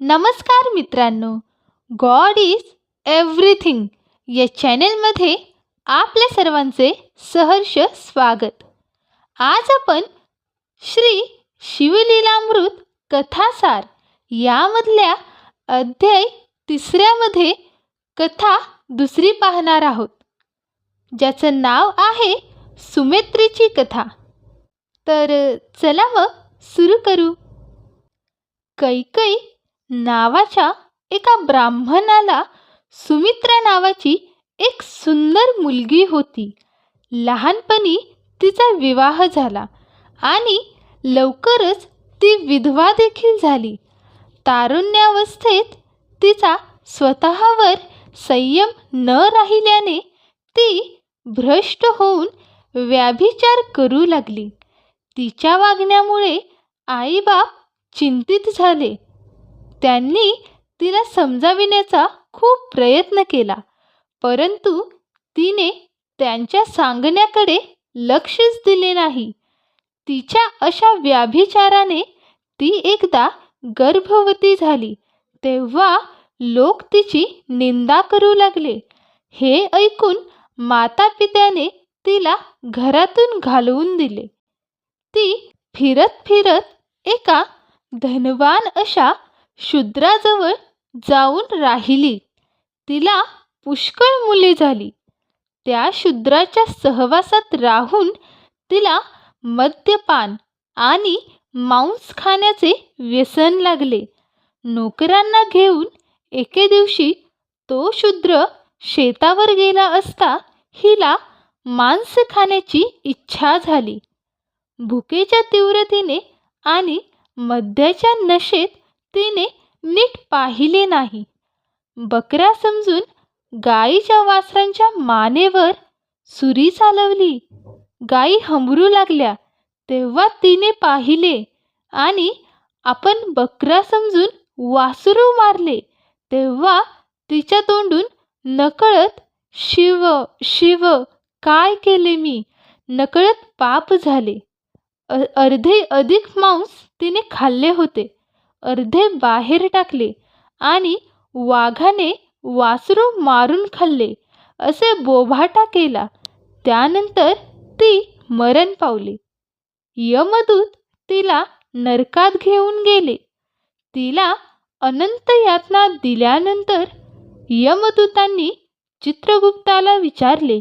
नमस्कार मित्रांनो. God is everything या चॅनेलमध्ये आपल्या सर्वांचे सहर्ष स्वागत. आज आपण श्री शिवलीलामृत कथासार यामधल्या अध्याय तिसऱ्यामध्ये कथा दुसरी पाहणार आहोत. ज्याचं नाव आहे सुमेत्रीची कथा. तर चला मग सुरू करू. कैकई नावाच्या एका ब्राह्मणाला सुमित्रा नावाची एक सुंदर मुलगी होती. लहानपणी तिचा विवाह झाला आणि लवकरच ती विधवा देखील झाली. तारुण्यावस्थेत तिचा स्वतःवर संयम न राहिल्याने ती भ्रष्ट होऊन व्याभिचार करू लागली. तिच्या वागण्यामुळे आईबाप चिंतित झाले. त्यांनी तिला समजाविण्याचा खूप प्रयत्न केला. परंतु तिने त्यांच्या सांगण्याकडे लक्षच दिले नाही. तिच्या अशा व्याभिचाराने ती एकदा गर्भवती झाली तेव्हा लोक तिची निंदा करू लागले. हे ऐकून मातापित्याने तिला घरातून घालवून दिले. ती फिरत फिरत एका धनवान अशा शूद्राजवळ जाऊन राहिली. तिला पुष्कळ मुले झाली. त्या शूद्राच्या सहवासात राहून तिला मद्यपान आणि मांस खाण्याचे व्यसन लागले. नोकरांना घेऊन एके दिवशी तो शूद्र शेतावर गेला असता हिला मांस खाण्याची इच्छा झाली. भुकेच्या तीव्रतेने आणि मद्याच्या नशेत तिने नीट पाहिले नाही. बकरा समजून गाईच्या वासरांच्या मानेवर सुरी चालवली. गाई हंबरू लागल्या. तेव्हा तिने पाहिले आणि आपण बकरा समजून वासरू मारले. तेव्हा तिच्या तोंडून नकळत शिव शिव काय केले मी? नकळत पाप झाले. अर्धे अधिक मांस तिने खाल्ले होते. अर्धे बाहेर टाकले आणि वाघाने वासरू मारून खाल्ले. असे बोभाटा केला. त्यानंतर ती मरण पावली. यमदूत तिला नरकात घेऊन गेले. तिला अनंत यातना दिल्यानंतर यमदूतांनी चित्रगुप्ताला विचारले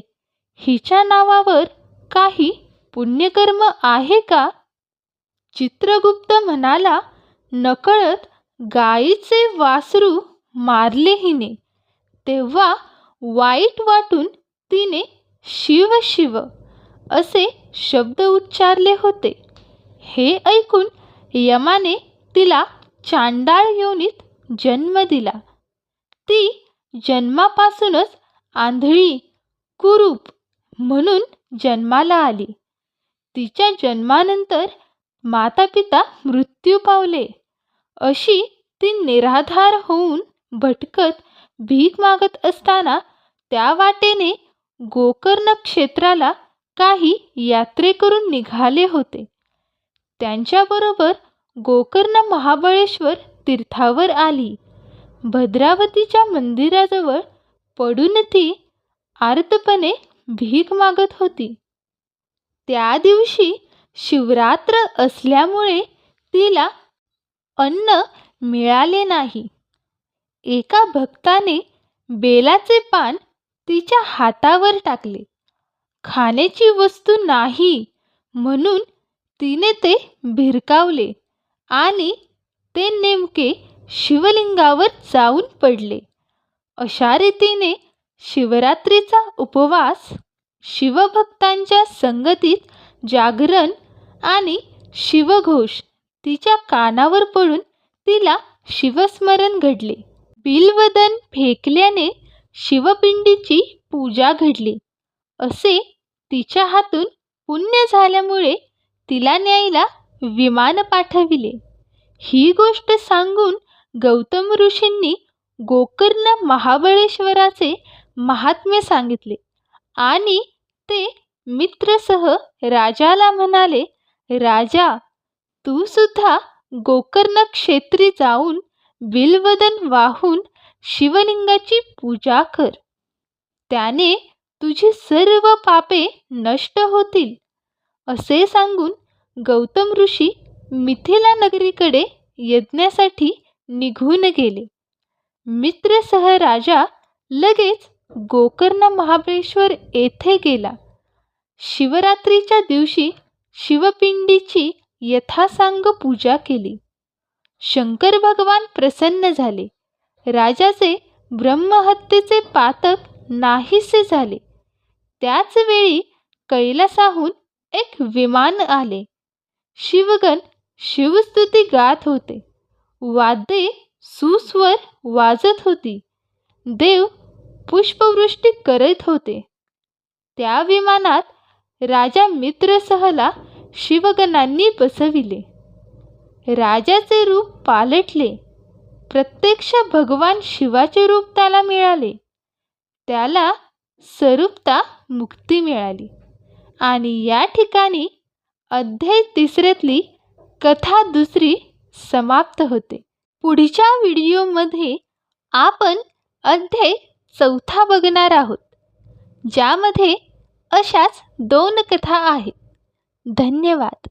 हिच्या नावावर काही पुण्यकर्म आहे का? चित्रगुप्त म्हणाला नकळत गाईचे वासरू मारले हिने. तेव्हा वाईट वाटून तिने शिव शिव असे शब्द उच्चारले होते. हे ऐकून यमाने तिला चांडाळ योनीत जन्म दिला. ती जन्मापासूनच आंधळी कुरूप म्हणून जन्माला आली. तिच्या जन्मानंतर मातापिता मृत्यू पावले. अशी ती निराधार होऊन भटकत भीक मागत असताना त्या वाटेने गोकर्ण क्षेत्राला काही यात्रेकरून निघाले होते. त्यांच्याबरोबर गोकर्ण महाबळेश्वर तीर्थावर आली. भद्रावतीच्या मंदिराजवळ पडून ती आर्तपणे भीक मागत होती. त्या दिवशी शिवरात्र असल्यामुळे तिला अन्न मिळाले नाही. एका भक्ताने बेलाचे पान तिच्या हातावर टाकले. खाण्याची वस्तू नाही म्हणून तिने ते भिरकावले आणि ते नेमके शिवलिंगावर जाऊन पडले. अशा रीतीने शिवरात्रीचा उपवास शिवभक्तांच्या संगतीत जागरण आणि शिवघोष तिच्या कानावर पडून तिला शिवस्मरण घडले. बिलवदन फेकल्याने शिवपिंडीची पूजा घडली. असे तिच्या हातून पुण्य झाल्यामुळे तिला न्यायला विमान पाठविले. ही गोष्ट सांगून गौतम ऋषींनी गोकर्ण महाबळेश्वराचे महात्म्य सांगितले आणि ते मित्रसह राजाला म्हणाले राजा तू सुद्धा गोकर्ण क्षेत्री जाऊन बिलवदन वाहून शिवलिंगाची पूजा कर. त्याने तुझी सर्व पापे नष्ट होतील असे सांगून गौतम ऋषी मिथिला नगरीकडे यज्ञासाठी निघून गेले. मित्रसह राजा लगेच गोकर्ण महाबळेश्वर येथे गेला. शिवरात्रीच्या दिवशी शिवपिंडीची यथासांग पूजा केली. शंकर भगवान प्रसन्न झाले. राजाचे ब्रह्महत्येचे पातक नाहीसे झाले. त्याच वेळी कैलासाहून एक विमान आले. शिवगण शिवस्तुती गात होते. वाद्ये सुस्वर वाजत होती. देव पुष्पवृष्टी करत होते. त्या विमानात राजा मित्रसहला शिवगणांनी बसविले. राजाचे रूप पालटले. प्रत्यक्ष भगवान शिवाचे रूप त्याला मिळाले. त्याला स्वरूपता मुक्ती मिळाली. आणि या ठिकाणी अध्याय तिसऱ्यातली कथा दुसरी समाप्त होते. पुढच्या व्हिडिओमध्ये आपण अध्याय चौथा बघणार आहोत. ज्यामध्ये अशाच दोन कथा आहेत. धन्यवाद.